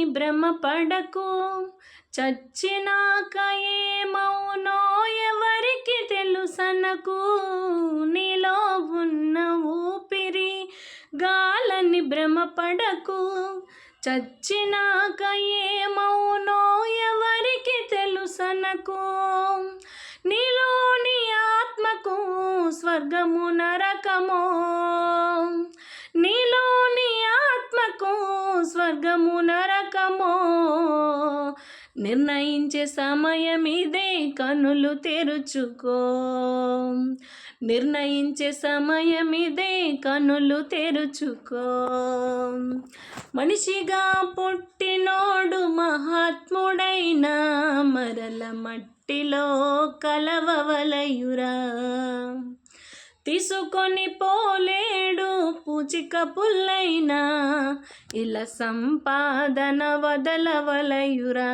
గాలని భ్రమపడకు చచ్చినాక ఏమవునో ఎవరికి తెలుసనకు. నీలో ఉన్న ఊపిరి గాలని భ్రమపడకు చచ్చినాక ఏమవునో ఎవరికి తెలుసనకు. నీలోని ఆత్మకు స్వర్గము నరకమో. నీలోని ఆత్మకు స్వర్గము నరకమో. నిర్ణయించే సమయం ఇదే కనులు తెరుచుకో. నిర్ణయించే సమయం ఇదే కనులు తెరుచుకో. మనిషిగా పుట్టినోడు మహాత్ముడైన మరల మట్టిలో కలవవలయురా. తీసుకొని పోలే చిక్క పుల్లైనా ఇలా సంపాదన వదలవలయురా.